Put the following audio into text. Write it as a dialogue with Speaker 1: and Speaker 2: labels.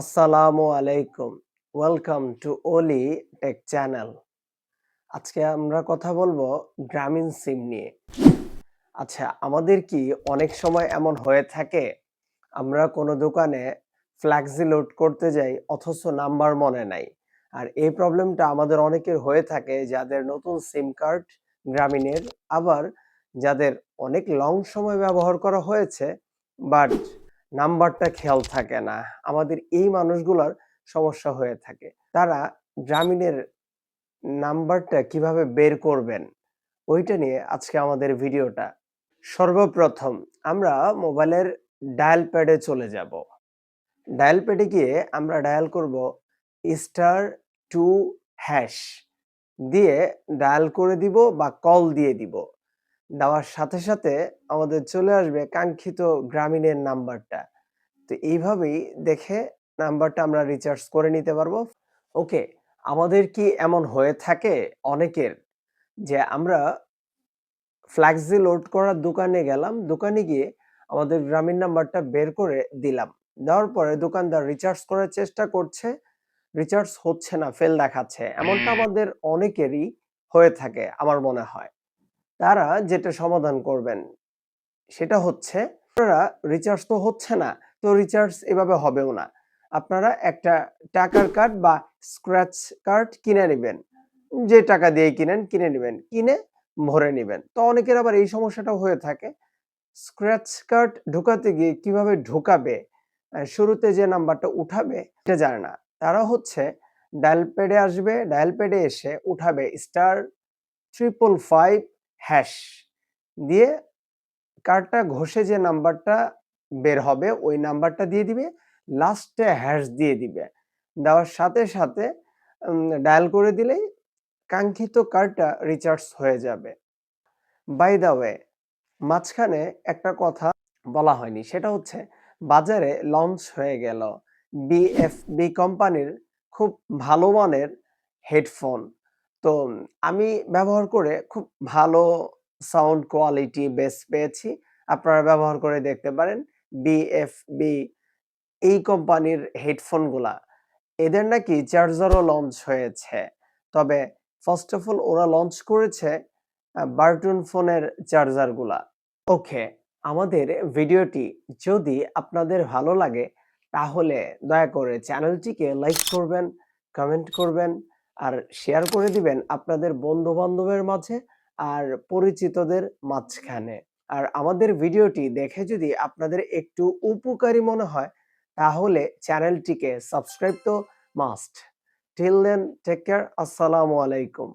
Speaker 1: আসসালামু আলাইকুম। Welcome to Oli tech channel আজকে আমরা কথা বলব গ্রামীণ সিম নিয়ে। আচ্ছা আমাদের কি অনেক সময় এমন হয়ে থাকে, আমরা কোনো দোকানে ফ্ল্যাক্সি লোড করতে যাই, অথচ নাম্বার মনে নাই। আর এই প্রবলেমটা আমাদের অনেকের হয়ে থাকে, যাদের নতুন সিম কার্ড গ্রামীণের, আবার যাদের অনেক লং সময় ব্যবহার করা হয়েছে বাট নাম্বারটা খেয়াল থাকে না। আমাদের এই মানুষগুলোর সমস্যা হয়ে থাকে। তারা গ্রামীণের নাম্বারটা কীভাবে বের করবেন, ওইটা নিয়ে আজকে আমাদের ভিডিওটা। সর্বপ্রথম আমরা মোবাইলের ডায়াল প্যাডে চলে যাব। ডায়াল প্যাডে গিয়ে আমরা ডায়াল করব স্টার টু হ্যাশ। দিয়ে ডায়াল করে দিব বা কল দিয়ে দিব। দেওয়ার সাথে সাথে আমাদের চলে আসবে কাঙ্ক্ষিত গ্রামীণের নাম্বারটা। তো এইভাবেই দেখে নাম্বারটা আমরা রিচার্জ করে নিতে পারব। ওকে আমাদের কি এমন হয়ে থাকে অনেকের যে আমরা ফ্ল্যাক্সি লোড করার দোকানে গেলাম দোকানে গিয়ে আমাদের গ্রামীণ নাম্বারটা বের করে দিলাম। দেওয়ার পরে দোকানদার রিচার্জ করার চেষ্টা করছে রিচার্জ হচ্ছে না ফেল দেখাচ্ছে। এমনটা আমাদের অনেকেরই হয়ে থাকে আমার মনে হয়। তারা যেটা সমাধান করবেন, সেটা হচ্ছে, আপনারা রিচার্জ তো হচ্ছে না, তো রিচার্জ এভাবে হবেও না। আপনারা একটা টাকার কার্ড বা স্ক্র্যাচ কার্ড কিনে নেবেন, যে টাকা দিয়ে কিনেন, কিনে নেবেন, কিনে ভরে নেবেন। তো অনেকের আবার এই সমস্যাটা হয়ে থাকে। স্ক্র্যাচ কার্ড ঢোকাতে গিয়ে কীভাবে ঢোকাবে শুরুতে যে নাম্বারটা উঠাবে এটা জানে না। তারা হচ্ছে ডায়াল প্যাডে আসবে ডায়াল প্যাডে এসে উঠাবে স্টার ট্রিপল ফাইভ হ্যাশ দিয়ে কার্ডটা ঘষে যে নাম্বারটা বের হবে, ওই নাম্বারটা দিয়ে দিবে লাস্টে হ্যাশ দিয়ে দিবে। দেওয়ার সাথে সাথে ডায়াল করে দিলেই কাঙ্ক্ষিত কার্ডটা রিচার্জ হয়ে যাবে। বাই দা ওয়ে মাঝখানে একটা কথা বলা হয়নি, সেটা হচ্ছে বাজারে লঞ্চ হয়ে গেল। বিএফবি কোম্পানির খুব ভালো মানের হেডফোন তো আমি ব্যবহার করে খুব ভালো সাউন্ড কোয়ালিটি বেস পেয়েছি। আপনারা ব্যবহার করে দেখতে পারেন। বিএফবি এই কোম্পানির হেডফোনগুলা। এদের নাকি চার্জারও লঞ্চ হয়েছে। তবে ফার্স্ট অফ অল ওরা লঞ্চ করেছে বার্টুন ফোনের চার্জারগুলা। ওকে আমাদের ভিডিওটি যদি আপনাদের ভালো লাগে, তাহলে দয়া করে চ্যানেলটিকে লাইক করবেন কমেন্ট করবেন। আর শেয়ার করে দিবেন আপনাদের বন্ধু বান্ধবের মাঝে আর পরিচিতদের মাঝখানে। আর আমাদের ভিডিওটি দেখে যদি আপনাদের একটু উপকারী মনে হয়, তাহলে চ্যানেলটিকে সাবস্ক্রাইব তো must till then take care আসসালামু আলাইকুম।